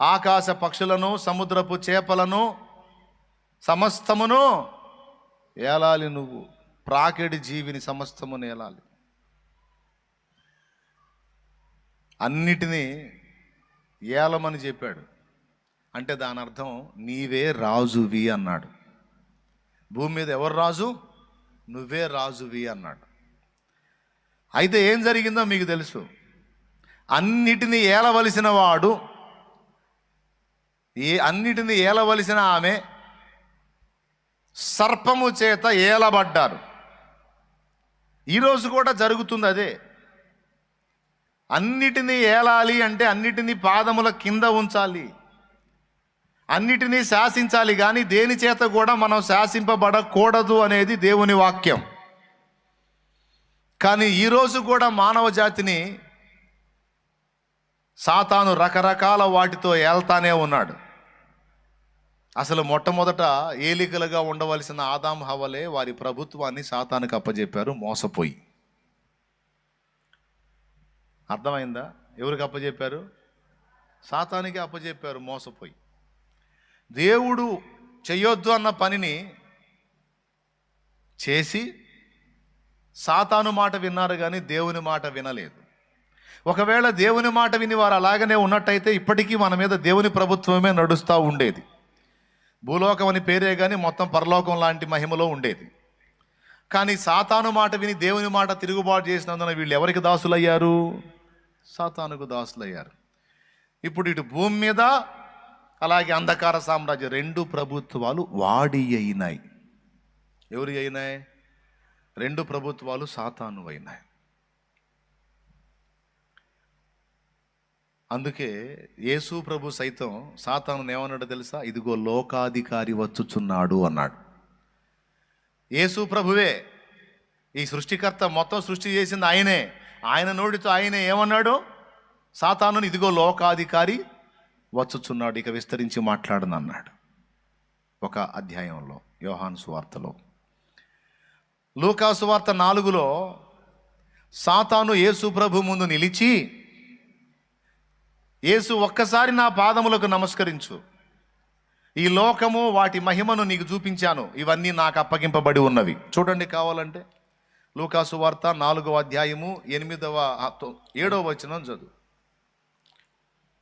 ఆకాశ పక్షులను సముద్రపు చేపలను సమస్తమును ఏలాలి నువ్వు. ప్రాకెడి జీవిని సమస్తమును ఏలాలి అన్నిటినీ ఏలమని చెప్పాడు. అంటే దాని అర్థం నీవే రాజువి అన్నాడు. భూమి మీద ఎవరు రాజు? నువ్వే రాజువి అన్నాడు. అయితే ఏం జరిగిందో మీకు తెలుసు. అన్నిటినీ ఏలవలసిన వాడు ఏ అన్నిటిని ఏలవలసిన ఆమె సర్పము చేత ఏలబడ్డారు. ఈరోజు కూడా జరుగుతుంది అదే. అన్నిటినీ ఏలాలి అంటే అన్నిటినీ పాదముల కింద ఉంచాలి. అన్నిటినీ శాసించాలి కానీ దేని చేత కూడా మనం శాసింపబడకూడదు అనేది దేవుని వాక్యం. కానీ ఈరోజు కూడా మానవ జాతిని సాతాను రకరకాల వాటితో ఏళ్తానే ఉన్నాడు. అసలు మొట్టమొదట ఏలికలుగా ఉండవలసిన ఆదాం హవలే వారి ప్రభుత్వాన్ని సాతానికి అప్పజెప్పారు మోసపోయి. అర్థమైందా? ఎవరికి అప్పజెప్పారు? సాతానికి అప్పజెప్పారు మోసపోయి. దేవుడు చేయొద్దు అన్న పనిని చేసి సాతాను మాట విన్నారు కానీ దేవుని మాట వినలేదు. ఒకవేళ దేవుని మాట విని వారు అలాగనే ఉన్నట్టయితే ఇప్పటికీ మన మీద దేవుని ప్రభుత్వమే నడుస్తూ ఉండేది. భూలోకం అని పేరే కానీ మొత్తం పరలోకం లాంటి మహిమలో ఉండేది. కానీ సాతాను మాట విని దేవుని మాట తిరుగుబాటు చేసినందున వీళ్ళు ఎవరికి దాసులయ్యారు? సాతానుకు దాసులయ్యారు. ఇప్పుడు ఇటు భూమి మీద అలాగే అంధకార సామ్రాజ్యం రెండు ప్రభుత్వాలు వాడి అయినాయి. ఎవరి అయినాయి? రెండు ప్రభుత్వాలు సాతాను అయినాయి అందుకే యేసు ప్రభు సైతం సాతాను ఏమన్నాడు తెలుసా? ఇదిగో లోకాధికారి వచ్చుచున్నాడు అన్నాడు. యేసు ప్రభువే ఈ సృష్టికర్త మొత్తం సృష్టి చేసింది ఆయనే. ఆయన నోడితో ఆయనే ఏమన్నాడు? సాతాను ఇదిగో లోకాధికారి వచ్చుచున్నాడు ఇక విస్తరించి మాట్లాడను అన్నాడు. ఒక అధ్యాయంలో యోహాన్ సువార్తలో. లూకా సువార్త నాలుగులో సాతాను యేసు ప్రభు ముందు నిలిచి యేసు ఒక్కసారి నా పాదములకు నమస్కరించు. ఈ లోకము వాటి మహిమను నీకు చూపించాను. ఇవన్నీ నాకు అప్పగింపబడి ఉన్నవి. చూడండి కావాలంటే. లూకాసు వార్త నాలుగవ అధ్యాయము ఎనిమిదవ ఏడవ వచనం చదువు.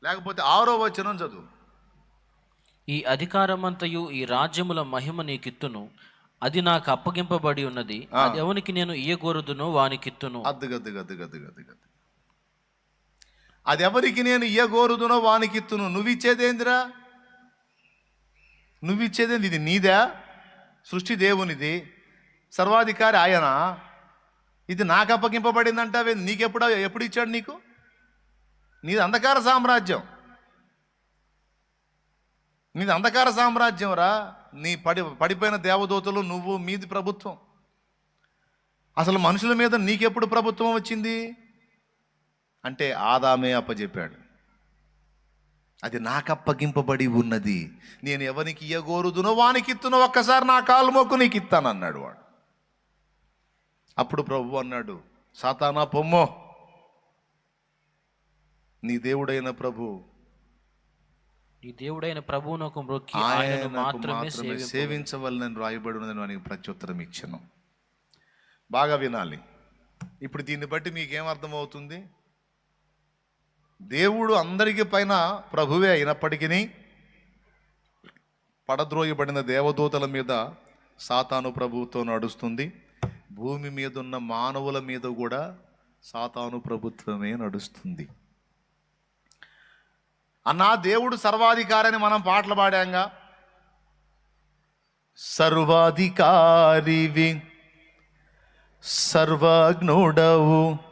లేకపోతే ఆరో వచనం చదువు. ఈ అధికారమంతయు ఈ రాజ్యముల మహిమ నీకిత్తును. అది నాకు అప్పగింపబడి ఉన్నది. అది ఎవనికి నేను ఇయ్యగోరుదునో వానికిత్తును. అద్దు అది ఎవరికి నేను ఇయ్యగోరుదునో వానికిత్తును. నువ్విచ్చేదేందిరా? నువ్విచ్చేదేంది ఇది నీదా? సృష్టి దేవునిది. సర్వాధికారి ఆయన? ఇది నాకు అప్పగింపబడిందంటావే నీకెప్పుడు ఎప్పుడు ఇచ్చాడు నీకు? నీది అంధకార సామ్రాజ్యం. నీది అంధకార సామ్రాజ్యం రా నీ పడి పడిపోయిన దేవదూతలు నువ్వు మీది ప్రభుత్వం. అసలు మనుషుల మీద నీకెప్పుడు ప్రభుత్వం వచ్చింది? అంటే ఆదామే అప్పచెప్పాడు అది నాకు అప్పగింపబడి ఉన్నది. నేను ఎవరికి ఇయ్యగోరుదునో వానికి ఇత్తునో ఒక్కసారి నా కాలు మొక్కు నీకు ఇస్తాను అన్నాడు వాడు. అప్పుడు ప్రభు అన్నాడు సాతానా పొమ్మో. నీ దేవుడైన ప్రభు ఈ దేవుడైన ప్రభువునకు మాత్రమే సేవించవలనని రాయబడి ఉన్నదని వానికి ప్రత్యుత్తరం ఇచ్చాను. బాగా వినాలి. ఇప్పుడు దీన్ని బట్టి మీకేం అర్థమవుతుంది? దేవుడు అందరికీ పైన ప్రభువే అయినప్పటికీ పడద్రోయబడిన దేవదూతల మీద సాతాను ప్రభుత్వం నడుస్తుంది. భూమి మీద ఉన్న మానవుల మీద కూడా సాతాను ప్రభుత్వమే నడుస్తుంది. అన్నా దేవుడు సర్వాధికారని మనం పాటలు పాడాంగా? సర్వాధికారివి సర్వజ్ఞుడవు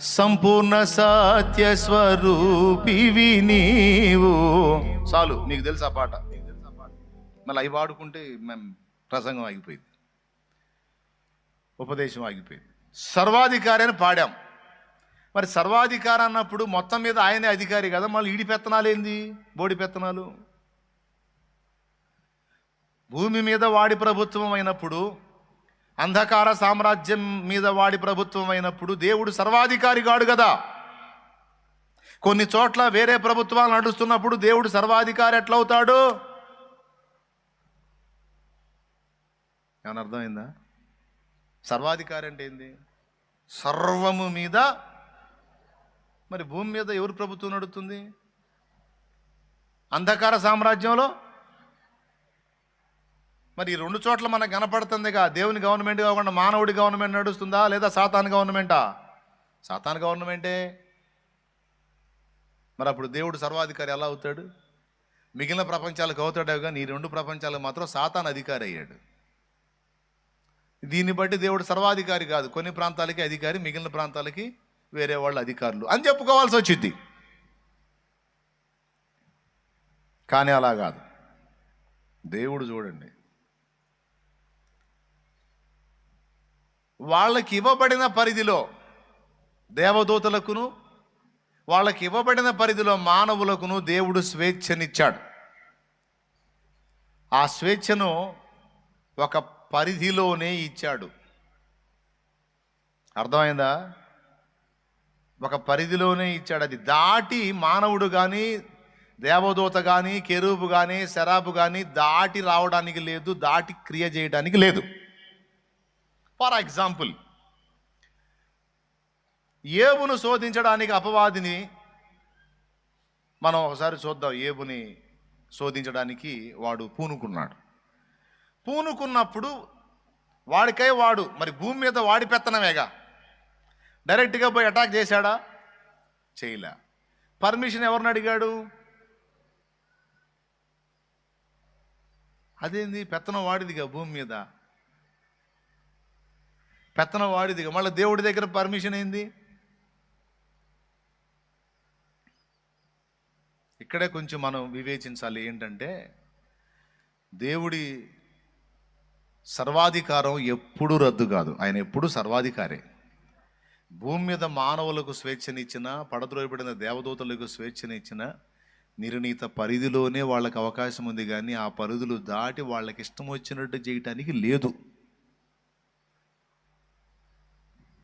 సంపూర్ణ సత్య స్వరూపివి నీవు చాలు నీకు తెలుసా పాట. మళ్ళీ అవి పాడుకుంటే మేము ప్రసంగం ఆగిపోయింది. ఉపదేశం ఆగిపోయింది. సర్వాధికారి అని పాడాం. మరి సర్వాధికారి అన్నప్పుడు మొత్తం మీద ఆయనే అధికారి కదా. మళ్ళీ ఈడి పెత్తనాలు ఏంది? బోడి పెత్తనాలు? భూమి మీద వాడి ప్రభుత్వం అయినప్పుడు అంధకార సామ్రాజ్యం మీద వాడి ప్రభుత్వం అయినప్పుడు దేవుడు సర్వాధికారి కాడు కదా కొన్ని చోట్ల వేరే ప్రభుత్వాలు నడుస్తున్నప్పుడు దేవుడు సర్వాధికారి ఎట్లవుతాడు? ఏమైనా అర్థమైందా? సర్వాధికారి అంటే ఏంది? సర్వము మీద? మరి భూమి మీద ఎవరు ప్రభుత్వం నడుస్తుంది అంధకార సామ్రాజ్యంలో మరి ఈ రెండు చోట్ల మనకు కనపడుతుందిగా. దేవుని గవర్నమెంట్ కాకుండా మానవుడి గవర్నమెంట్ నడుస్తుందా లేదా సాతాన్ గవర్నమెంటా? సాతాన్ గవర్నమెంటే. మరి అప్పుడు దేవుడు సర్వాధికారి ఎలా అవుతాడు? మిగిలిన ప్రపంచాలకు అవుతాడే కానీ ఈ రెండు ప్రపంచాలకు మాత్రం సాతాన్ అధికారి అయ్యాడు. దీన్ని బట్టి దేవుడు సర్వాధికారి కాదు. కొన్ని ప్రాంతాలకి అధికారి మిగిలిన ప్రాంతాలకి వేరే వాళ్ళు అధికారులు అని చెప్పుకోవాల్సి వచ్చింది. కానీ అలా కాదు. దేవుడు చూడండి. వాళ్ళకి ఇవ్వబడిన పరిధిలో దేవదూతలకును వాళ్ళకి ఇవ్వబడిన పరిధిలో మానవులకును దేవుడు స్వేచ్ఛనిచ్చాడు. ఆ స్వేచ్ఛను ఒక పరిధిలోనే ఇచ్చాడు. అర్థమైందా? ఒక పరిధిలోనే ఇచ్చాడు. అది దాటి మానవుడు కానీ దేవదూత కానీ కెరూబు కానీ శరాబు కానీ దాటి రావడానికి లేదు దాటి క్రియ చేయడానికి లేదు. ఫర్ ఎగ్జాంపుల్ ఏబును శోధించడానికి అపవాదిని మనం ఒకసారి చూద్దాం. ఏబుని శోధించడానికి వాడు పూనుకున్నాడు. పూనుకున్నప్పుడు వాడికై వాడు మరి భూమి మీద వాడి పెత్తనమేగా? డైరెక్ట్గా పోయి అటాక్ చేశాడా? చేయలే. పర్మిషన్ ఎవరిని అడిగాడు? అదేంది? పెత్తనం వాడిదిగా భూమి మీద. పెత్తనం వాడిదిగా మళ్ళీ దేవుడి దగ్గర పర్మిషన్ ఏంది? ఇక్కడే కొంచెం మనం వివేచించాలి. ఏంటంటే దేవుడి సర్వాధికారం ఎప్పుడూ రద్దు కాదు. ఆయన ఎప్పుడూ సర్వాధికారే. భూమి మీద మానవులకు స్వేచ్ఛనిచ్చిన పడద్రోయబడిన దేవదూతలకు స్వేచ్ఛనిచ్చిన నిర్ణీత పరిధిలోనే వాళ్ళకి అవకాశం ఉంది. కానీ ఆ పరిధులు దాటి వాళ్ళకి ఇష్టం వచ్చినట్టు చేయటానికి లేదు.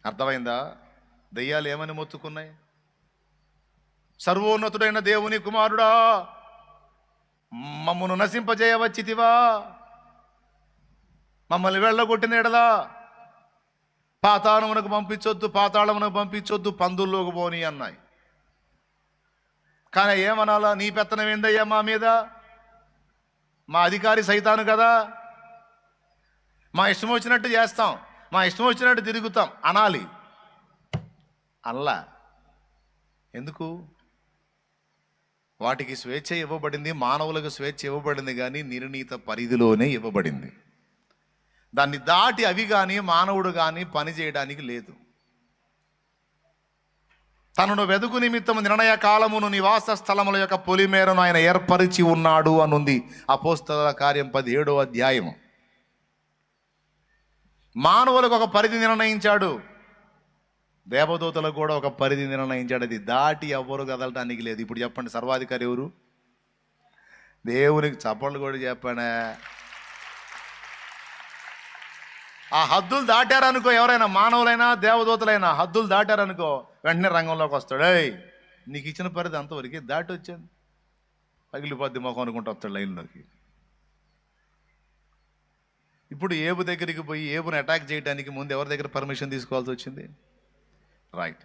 అర్థమైందా? దయ్యాలు ఏమని మొత్తుకున్నాయి? సర్వోన్నతుడైన దేవుని కుమారుడా మమ్మను నశింపజేయవచ్చితివా? మమ్మల్ని వెళ్ళగొట్టిన ఎడలా? పాతాళమునకు పంపించొద్దు పాతాళమునకు పంపించొద్దు పందుల్లోకి పోని అన్నాయి. కానీ ఏమనాలా? నీ పెత్తనం ఏందయ్యా మా మీద? మా అధికారి సైతాను కదా? మా ఇష్టం వచ్చినట్టు చేస్తాం. మా ఇష్టం వచ్చినట్టు తిరుగుతాం అనాలి. అల్లా ఎందుకు? వాటికి స్వేచ్ఛ ఇవ్వబడింది మానవులకు స్వేచ్ఛ ఇవ్వబడింది కానీ నిర్ణీత పరిధిలోనే ఇవ్వబడింది. దాన్ని దాటి అవి కానీ మానవుడు కానీ పని చేయడానికి లేదు. తనను వెదుకు నిమిత్తం నిర్ణయ కాలమును నివాస స్థలముల యొక్క పొలిమేరను ఆయన ఏర్పరిచి ఉన్నాడు అనుంది అపోస్తల కార్యం పదిహేడో అధ్యాయము. మానవులకు ఒక పరిధి నిర్ణయించాడు. దేవదూతలకు కూడా ఒక పరిధి నిర్ణయించాడు. అది దాటి ఎవ్వరు కదలటానికి లేదు. ఇప్పుడు చెప్పండి సర్వాధికారి ఎవరు? దేవునికి చప్పట్లు కూడా చెప్పానే. ఆ హద్దులు దాటారనుకో ఎవరైనా మానవులైనా దేవదూతలైనా హద్దులు దాటారనుకో వెంటనే రంగంలోకి వస్తాడు. ఏయ్ నీకు ఇచ్చిన పరిధి అంతవరకు దాటి వచ్చాను పగిలిపోద్ది మొఖం అనుకుంటూ వస్తాడు లైన్లోకి. ఇప్పుడు ఏబు దగ్గరికి పోయి ఏబుని అటాక్ చేయడానికి ముందు ఎవరి దగ్గర పర్మిషన్ తీసుకోవాల్సి వచ్చింది? రైట్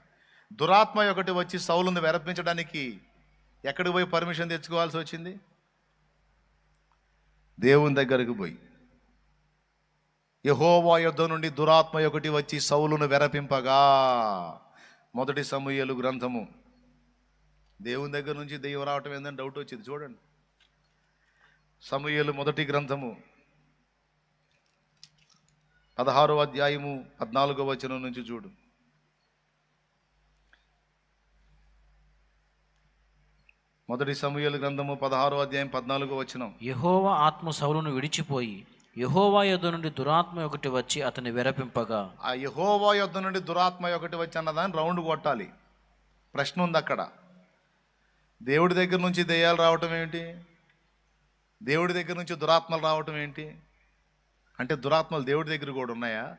దురాత్మ ఒకటి వచ్చి సౌలును వెరపించడానికి ఎక్కడికి పోయి పర్మిషన్ తెచ్చుకోవాల్సి వచ్చింది? దేవుని దగ్గరికి పోయి. యహోవా యుద్ధ నుండి దురాత్మ ఒకటి వచ్చి సౌలును వెరపింపగా. మొదటి సమూహలు గ్రంథము. దేవుని దగ్గర నుంచి దెయ్యం రావటం ఏందని డౌట్ వచ్చింది. చూడండి. సమూహలు మొదటి గ్రంథము. పదహారో అధ్యాయము పద్నాలుగో వచనం నుంచి చూడు. మొదటి సమూహలు గ్రంథము పదహారో అధ్యాయం పద్నాలుగో వచనం. యహోవా ఆత్మ సౌలును విడిచిపోయి యహోవా యొద్ద నుండి దురాత్మ ఒకటి వచ్చి అతన్ని వెరపింపగా. ఆ యహోవా యొద్ద నుండి దురాత్మ ఒకటి వచ్చి అన్నదాన్ని రౌండ్ కొట్టాలి. ప్రశ్న ఉంది అక్కడ. దేవుడి దగ్గర నుంచి దెయ్యాలు రావటం ఏంటి? దేవుడి దగ్గర నుంచి దురాత్మలు రావటం ఏంటి? అంటే దురాత్మలు దేవుడి దగ్గర కూడా ఉన్నాయా?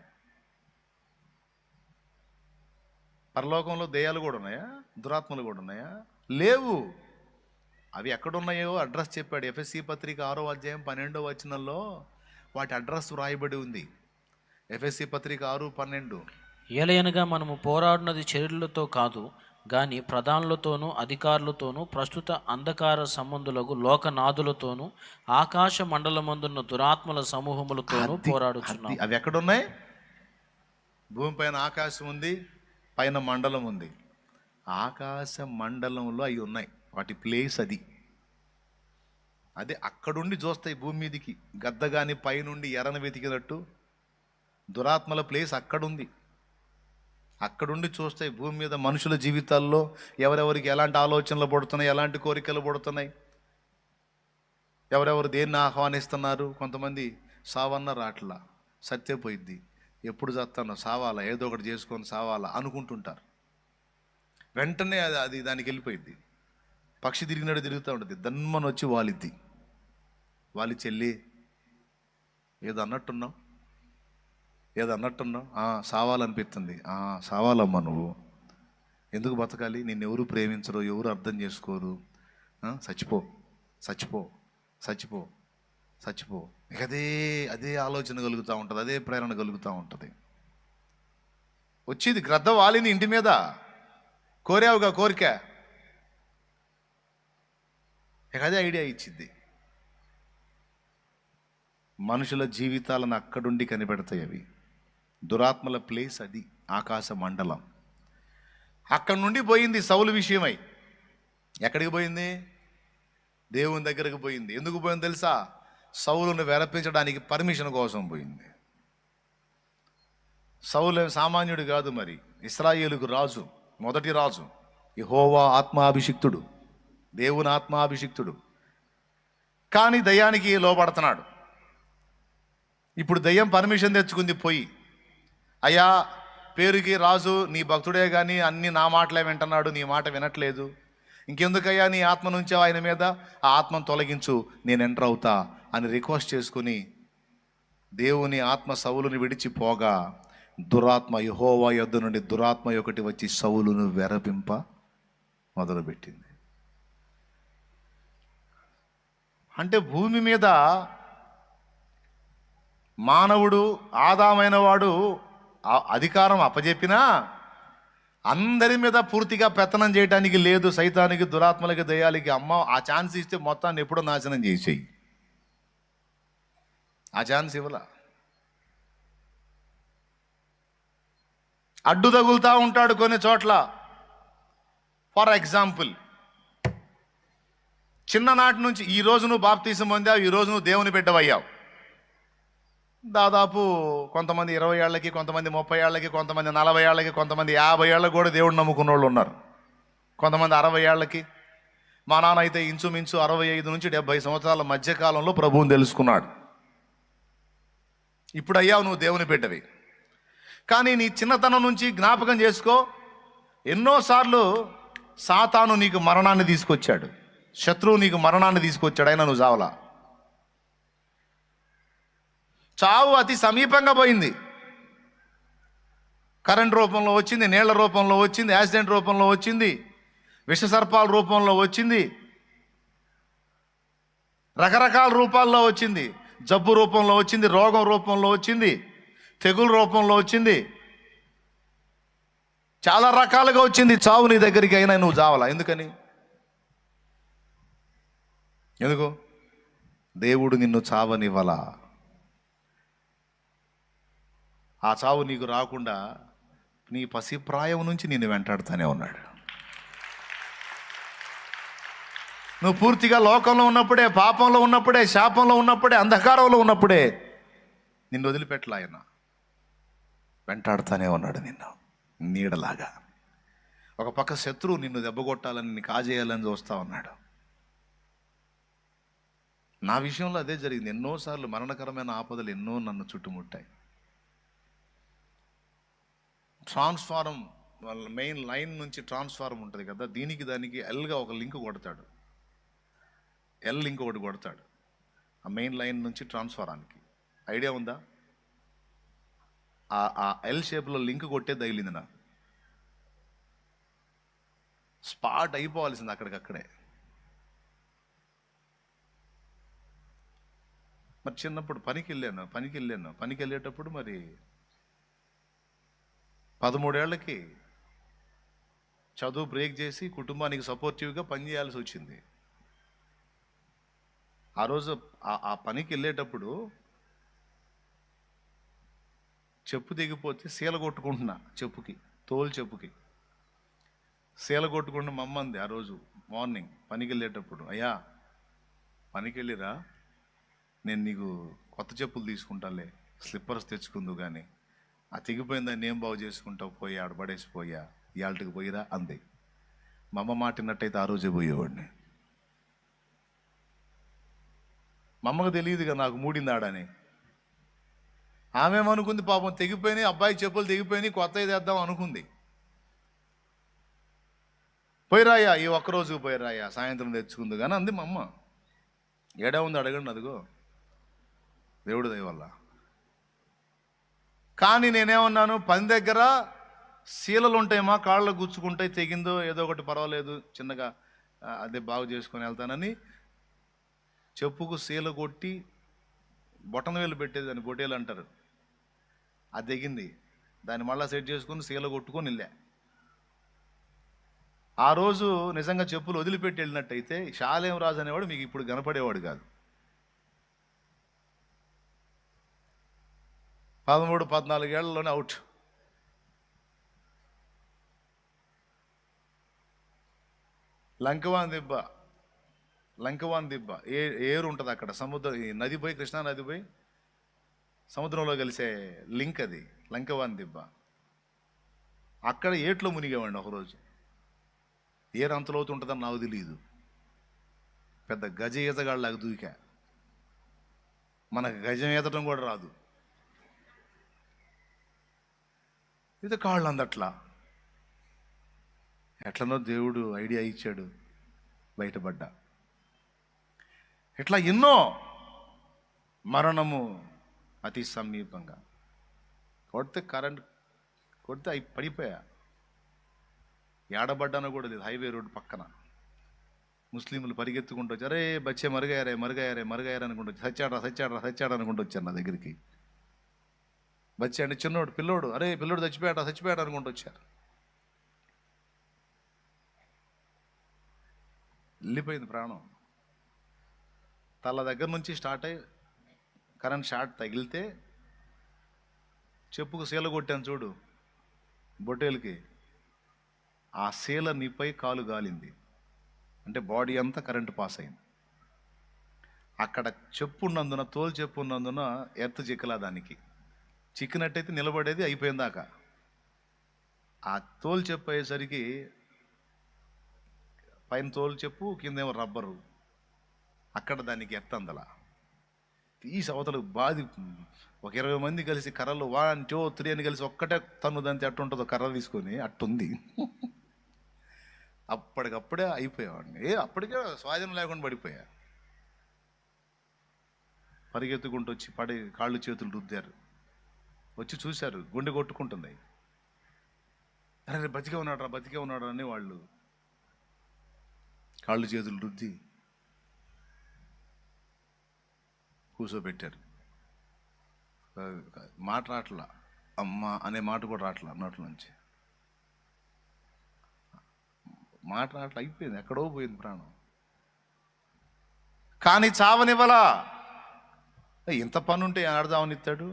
పరలోకంలో దెయ్యాలు కూడా ఉన్నాయా? దురాత్మలు కూడా ఉన్నాయా? లేవు. అవి ఎక్కడున్నాయో అడ్రస్ చెప్పాడు. ఎఫ్ఎస్సి పత్రిక ఆరో అధ్యాయం పన్నెండో వచనంలో వాటి అడ్రస్ వ్రాయబడి ఉంది. ఎఫ్ఎస్సి పత్రిక ఆరు పన్నెండు. ఏలయనగా మనము పోరాడినది చర్యలతో కాదు గాని ప్రధానులతోనూ అధికారులతోనూ ప్రస్తుత అంధకార సంబంధులకు లోకనాథులతోనూ ఆకాశ మండలమందున్న దురాత్మల సమూహములతోనూ పోరాడుచున్నాం. అవి ఎక్కడున్నాయి? భూమిపైన ఆకాశం ఉంది పైన మండలం ఉంది. ఆకాశ మండలంలో అవి ఉన్నాయి. వాటి ప్లేస్ అది. అదే అక్కడుండి చూస్తాయి భూమి మీదికి. గద్ద గాని పైనుండి ఎరను వెతికినట్టు. దురాత్మల ప్లేస్ అక్కడుంది. అక్కడుండి చూస్తే భూమి మీద మనుషుల జీవితాల్లో ఎవరెవరికి ఎలాంటి ఆలోచనలు పడుతున్నాయి ఎలాంటి కోరికలు పడుతున్నాయి? ఎవరెవరు దేన్ని ఆహ్వానిస్తున్నారు? కొంతమంది సావన్న రాట్లా సత్యపోయిద్ది ఎప్పుడు చస్తానో సావాలా ఏదో ఒకటి చేసుకొని సావాలా అనుకుంటుంటారు. వెంటనే అది అది దానికి వెళ్ళిపోయిద్ది. పక్షి తిరిగినట్టు తిరుగుతూ ఉంటుంది. దన్మని వచ్చి వాలిద్ది. వాలి చెల్లి ఏదో అన్నట్టున్నావు? ఏదో అన్నట్టున్నావు సావాలనిపిస్తుంది. సావాలమ్మా నువ్వు. ఎందుకు బతకాలి? నిన్ను ఎవరు ప్రేమించరు? ఎవరు అర్థం చేసుకోరు? చచ్చిపో. చచ్చిపో. చచ్చిపో. చచ్చిపో. ఇక అదే అదే ఆలోచన కలుగుతూ ఉంటుంది. అదే ప్రేరణ కలుగుతూ ఉంటుంది. వచ్చేది గ్రద్ద వాలింది ఇంటి మీద. కోరావుగా కోరిక. ఇక అదే ఐడియా ఇచ్చింది మనుషుల జీవితాలను అక్కడుండి కనిపెడతాయి అవి. దురాత్మల ప్లేస్ అది ఆకాశ మండలం. అక్కడి నుండి పోయింది సౌలు విషయమై. ఎక్కడికి పోయింది? దేవుని దగ్గరికి పోయింది. ఎందుకు పోయింది తెలుసా? సౌలును వెరపించడానికి పర్మిషన్ కోసం పోయింది. సౌలు సామాన్యుడు కాదు మరి. ఇస్రాయేలుకు రాజు మొదటి రాజు. యహోవా ఆత్మాభిషిక్తుడు. దేవుని ఆత్మాభిషిక్తుడు. కానీ దయ్యానికి లోపడుతున్నాడు ఇప్పుడు దయ్యం పర్మిషన్ తెచ్చుకుంది పోయి. అయ్యా పేరుకి రాజు నీ భక్తుడే కానీ అన్ని నా మాటలే వింటున్నాడు నీ మాట వినట్లేదు. ఇంకెందుకయ్యా నీ ఆత్మ నుంచి ఆయన మీద? ఆ ఆత్మను తొలగించు నేను ఎంటర్ అవుతా అని రిక్వెస్ట్ చేసుకుని దేవుని ఆత్మ సవులుని విడిచిపోగా దురాత్మ యహోవా యొద్ద నుండి దురాత్మ ఒకటి వచ్చి సవులును వెరపింప మొదలుపెట్టింది. అంటే భూమి మీద మానవుడు ఆదామైన వాడు అధికారం అప్పజెప్పినా అందరి మీద పూర్తిగా పెత్తనం చేయడానికి లేదు సైతానికి దురాత్మలకి దయాలకి అమ్మ ఆ ఛాన్స్ ఇస్తే మొత్తాన్ని ఎప్పుడో నాశనం చేసేయి. ఆ ఛాన్స్ ఇవ్వలా. అడ్డు తగులుతూ ఉంటాడు కొన్ని చోట్ల. ఫర్ ఎగ్జాంపుల్ చిన్ననాటి నుంచి ఈ రోజు నువ్వు బాప్తీసం పొందావు ఈ రోజు నువ్వు దేవుని బిడ్డవయ్యావు. దాదాపు కొంతమంది ఇరవై ఏళ్ళకి కొంతమంది ముప్పై ఏళ్ళకి కొంతమంది నలభై ఏళ్ళకి కొంతమంది యాభై ఏళ్ళకి కూడా దేవుడు నమ్ముకున్న వాళ్ళు ఉన్నారు. కొంతమంది అరవై ఏళ్ళకి. మా నాన్న అయితే ఇంచుమించు అరవై ఐదు నుంచి డెబ్బై సంవత్సరాల మధ్యకాలంలో ప్రభువుని తెలుసుకున్నాడు. ఇప్పుడు అయ్యావు నువ్వు దేవుని బిడ్డవి. కానీ నీ చిన్నతనం నుంచి జ్ఞాపకం చేసుకో ఎన్నోసార్లు సాతాను నీకు మరణాన్ని తీసుకొచ్చాడు. శత్రువు నీకు మరణాన్ని తీసుకొచ్చాడు అయినా నువ్వు చావలా? చావు అతి సమీపంగా పోయింది. కరెంట్ రూపంలో వచ్చింది నీళ్ళ రూపంలో వచ్చింది యాక్సిడెంట్ రూపంలో వచ్చింది విషసర్పాల రూపంలో వచ్చింది రకరకాల రూపాల్లో వచ్చింది. జబ్బు రూపంలో వచ్చింది రోగం రూపంలో వచ్చింది తెగులు రూపంలో వచ్చింది. చాలా రకాలుగా వచ్చింది. చావు నీ దగ్గరికి అయినా నువ్వు చావాలా? ఎందుకని? ఎందుకు? దేవుడు నిన్ను చావనివ్వలా? ఆ చావు నీకు రాకుండా నీ పసిప్రాయం నుంచి నిన్ను వెంటాడుతూనే ఉన్నాడు. నువ్వు పూర్తిగా లోకంలో ఉన్నప్పుడే పాపంలో ఉన్నప్పుడే శాపంలో ఉన్నప్పుడే అంధకారంలో ఉన్నప్పుడే నిన్ను వదిలిపెట్టలా ఆయన. వెంటాడుతూనే ఉన్నాడు నిన్ను నీడలాగా. ఒక పక్క శత్రువు నిన్ను దెబ్బగొట్టాలని నిన్ను కాజేయాలని చూస్తా ఉన్నాడు. నా విషయంలో అదే జరిగింది. ఎన్నోసార్లు మరణకరమైన ఆపదలు ఎన్నో నన్ను చుట్టుముట్టాయి. ట్రాన్స్ఫారం వాళ్ళ మెయిన్ లైన్ నుంచి ట్రాన్స్ఫారం ఉంటుంది కదా దీనికి దానికి ఎల్గా ఒక లింక్ కొడతాడు. ఎల్ లింక్ ఒకటి కొడతాడు ఆ మెయిన్ లైన్ నుంచి ట్రాన్స్ఫారానికి. ఐడియా ఉందా? ఆ ఎల్ షేప్లో లింక్ కొట్టే తగిలింది నాకు. స్పాట్ అయిపోవాల్సింది అక్కడికక్కడే. మరి చిన్నప్పుడు పనికి వెళ్ళాను పనికి వెళ్ళాను పనికి వెళ్ళేటప్పుడు మరి పదమూడేళ్ళకి చదువు బ్రేక్ చేసి కుటుంబానికి సపోర్టివ్గా పనిచేయాల్సి వచ్చింది. ఆ రోజు ఆ- పనికి వెళ్ళేటప్పుడు చెప్పు దిగిపోతే సీల కొట్టుకుంటున్నా చెప్పుకి తోలు చెప్పుకి. సీల కొట్టుకుంటున్న మమ్మంది ఆ రోజు మార్నింగ్ పనికి వెళ్ళేటప్పుడు అయ్యా పనికి వెళ్ళిరా నేను నీకు కొత్త చెప్పులు తీసుకుంటాలే స్లిప్పర్స్ తెచ్చుకుందు కానీ ఆ తెగిపోయిందని ఏం బాగు చేసుకుంటావు పోయి ఆడబడేసిపోయా ఇవాళకి పోయిరా అంది. మా అమ్మ మాటినట్టయితే ఆ రోజే పోయేవాడిని. మా అమ్మకు తెలియదుగా నాకు మూడింది ఆడని ఆమె పాపం తెగిపోయినాయి అబ్బాయి చెప్పులు తెగిపోయినాయి కొత్త తెద్దాం అనుకుంది. పోయిరాయా ఈ ఒక్కరోజు పోయిరాయా సాయంత్రం తెచ్చుకుంది కానీ అంది మా అమ్మ. ఏడా ఉంది అడగండి అదిగో. దేవుడు దయ వల్ల. కానీ నేనేమన్నాను పని దగ్గర శీలలు ఉంటాయేమా కాళ్ళు గుచ్చుకుంటాయి తెగిందో ఏదో ఒకటి పర్వాలేదు చిన్నగా అదే బాగు చేసుకొని వెళ్తానని చెప్పుకు శీల కొట్టి బొటన వేలు పెట్టేది దాన్ని బొటేలు అంటారు. అది తెగింది. దాన్ని మళ్ళీ సెట్ చేసుకుని శీల కొట్టుకొని వెళ్ళా. ఆ రోజు నిజంగా చెప్పులు వదిలిపెట్టి వెళ్ళినట్టయితే శాలేం రాజు అనేవాడు మీకు ఇప్పుడు కనపడేవాడు కాదు. పదమూడు పద్నాలుగేళ్ళలోనే అవుట్. లంకవాన్ దిబ్బ లంకవాన్ దిబ్బ ఏ ఏరు ఉంటుంది అక్కడ సముద్రం ఈ నది పోయి కృష్ణా నది పోయి సముద్రంలో కలిసే లింక్ అది లంకవాన్ దిబ్బ. అక్కడ ఏట్లో మునిగేవాడిని ఒకరోజు. ఏరు అంత ఉంటుందని నాకు తెలియదు పెద్ద గజ ఈతగాళ్ళలాగా దూకా. మనకు గజం ఈతటం కూడా రాదు. ఇది కాళ్ళు అందట్లా ఎట్లనో దేవుడు ఐడియా ఇచ్చాడు బయటపడ్డా. ఇట్లా ఎన్నో మరణము అతి సమీపంగా. కొడితే కరెంట్ కొడితే అవి పడిపోయా. ఏడబడ్డానో కూడా లేదు హైవే రోడ్డు పక్కన. ముస్లింలు పరిగెత్తుకుంటూ వచ్చి అరే బచ్చే మరుగయ్యారే మరుగయ్యారే మరుగయ్యారనుకుంటూ వచ్చి సచ్చాడరా సచ్చాడరా సచ్చాడనుకుంటూ వచ్చారు నా దగ్గరికి. వచ్చాడు చిన్నోడు పిల్లోడు. అరే పిల్లోడు చచ్చిపోయాడు చచ్చిపోయాడు అనుకుంటూ వచ్చారు. వెళ్ళిపోయింది ప్రాణం. తల దగ్గర నుంచి స్టార్ట్ అయ్యి కరెంట్ షార్ట్ తగిలితే చెప్పుకు సీల కొట్టాను చూడు బొట్టేలకి. ఆ సీల నీపై కాలు గాలింది. అంటే బాడీ అంతా కరెంటు పాస్ అయింది. అక్కడ చెప్పు ఉన్నందున తోలు చెప్పు ఉన్నందున ఎర్త్ చిక్కలా దానికి. చిక్కినట్టయితే నిలబడేది అయిపోయిందాక. ఆ తోలు చెప్పు అయ్యేసరికి పైన తోలు చెప్పు కిందేమో రబ్బరు. అక్కడ దానికి ఎత్తందల. తీసి అవతలకు బాది ఒక ఇరవై మంది కలిసి కర్రలు వన్ టూ త్రీ అని కలిసి ఒక్కటే తన్ను దాంతో అట్టుంటుందో కర్ర తీసుకొని అట్టుంది. అప్పటికప్పుడే అయిపోయావాడిని. ఏ అప్పటికే స్వాధీనం లేకుండా పడిపోయా. పరిగెత్తుకుంటూ వచ్చి పడి కాళ్ళు చేతులు రుద్దారు. వచ్చి చూశారు గుండె కొట్టుకుంటుంది. అరే బతికే ఉన్నాడు రా బతికే ఉన్నాడు అని వాళ్ళు కాళ్ళు చేతులు రుద్ది కూర్చోబెట్టారు మాట రాట్లా అమ్మ అనే మాట కూడా రాట్లా నోట్ల నుంచి. మాట రాట్లా అయిపోయింది ఎక్కడో పోయింది ప్రాణం. కానీ చావనివ్వలా? ఇంత పని ఉంటే ఆడదామనిస్తాడు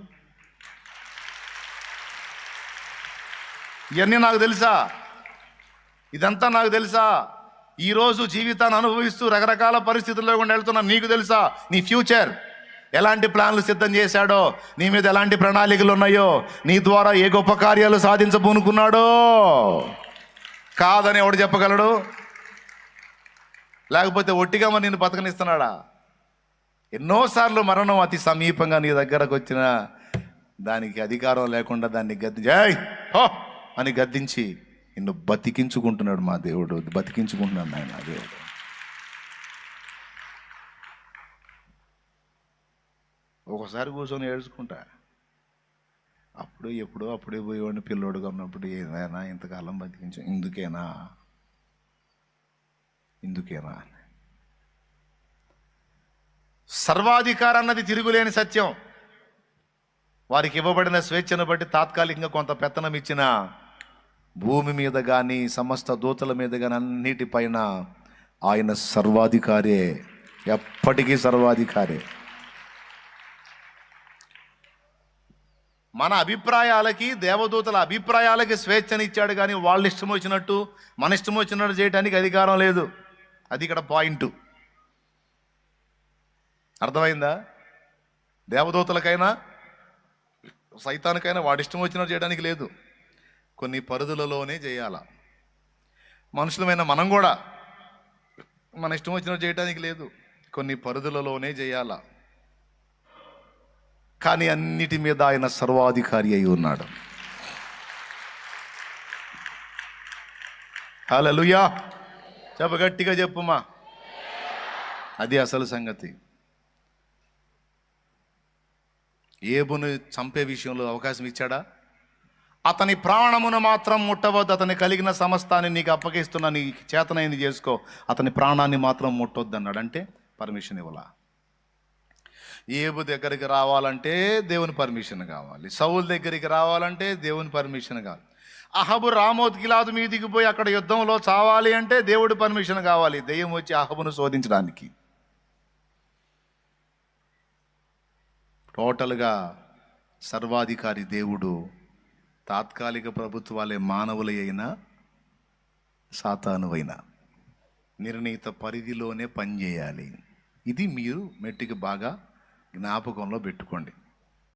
ఇవన్నీ నాకు తెలుసా? ఇదంతా నాకు తెలుసా? ఈరోజు జీవితాన్ని అనుభవిస్తూ రకరకాల పరిస్థితుల్లో కూడా వెళ్తున్నా నీకు తెలుసా? నీ ఫ్యూచర్. ఎలాంటి ప్లాన్లు సిద్ధం చేశాడో? నీ మీద ఎలాంటి ప్రణాళికలు ఉన్నాయో? నీ ద్వారా ఏ గొప్ప కార్యాలు సాధించబోనుకున్నాడో కాదని ఎవడు చెప్పగలడు? లేకపోతే ఒట్టిగా మరి నేను బతకనిస్తున్నాడా? ఎన్నోసార్లు మరణం అతి సమీపంగా నీ దగ్గరకు వచ్చిన దానికి అధికారం లేకుండా దాన్ని గద్ది జై హో అని గద్దించి నిన్ను బతికించుకుంటున్నాడు మా దేవుడు. బతికించుకుంటున్నాడు ఆయన నా దేవుడు. ఒకసారి కూర్చొని ఏడ్చుకుంటా. అప్పుడు ఎప్పుడో అప్పుడే పోయేవాడిని పిల్లోడుగా ఉన్నప్పుడు ఏదైనా ఇంతకాలం బతికించు ఇందుకేనా? ఇందుకేనా? సర్వాధికారం అన్నది తిరుగులేని సత్యం. వారికి ఇవ్వబడిన స్వేచ్ఛను బట్టి తాత్కాలికంగా కొంత పెత్తనం ఇచ్చిన భూమి మీద కానీ సమస్త దూతల మీద కానీ అన్నిటిపైన ఆయన సర్వాధికారే ఎప్పటికీ సర్వాధికారే. మన అభిప్రాయాలకి దేవదూతల అభిప్రాయాలకి స్వేచ్ఛనిచ్చాడు కానీ వాళ్ళ ఇష్టం వచ్చినట్టు మన ఇష్టం వచ్చినట్టు చేయడానికి అధికారం లేదు. అది ఇక్కడ పాయింట్. అర్థమైందా? దేవదూతలకైనా సైతానికైనా వాడి ఇష్టం వచ్చినట్టు చేయడానికి లేదు. కొన్ని పరిధులలోనే చేయాల? మనుషులమైన మనం కూడా మన ఇష్టం వచ్చినట్టు చేయడానికి లేదు. కొన్ని పరిధులలోనే చేయాల? కానీ అన్నిటి మీద ఆయన సర్వాధికారి అయి ఉన్నాడు. హల్లెలూయా! చెప్ప గట్టిగా చెప్పుమా. అది అసలు సంగతి. ఏబును చంపే విషయంలో అవకాశం ఇచ్చాడా? అతని ప్రాణమును మాత్రం ముట్టవద్దు. అతని కలిగిన సమస్తాన్ని నీకు అప్పగిస్తున్నా. నీ చేతనైంది చేసుకో. అతని ప్రాణాన్ని మాత్రం ముట్టొద్దు అన్నాడు. అంటే పర్మిషన్ ఇవ్వలా? ఏబు దగ్గరికి రావాలంటే దేవుని పర్మిషన్ కావాలి. సౌల్ దగ్గరికి రావాలంటే దేవుని పర్మిషన్ కావాలి. అహబు రామోత్ గిలాదు మీదికి పోయి అక్కడ యుద్ధంలో చావాలి అంటే దేవుడి పర్మిషన్ కావాలి. దెయ్యం వచ్చి అహబును శోధించడానికి. టోటల్గా సర్వాధికారి దేవుడు తాత్కాలిక ప్రభుత్వాలే మానవులై అయినా సాతానువైనా నిర్ణీత పరిధిలోనే పనిచేయాలి. ఇది మీరు మెట్టికి బాగా జ్ఞాపకంలో పెట్టుకోండి.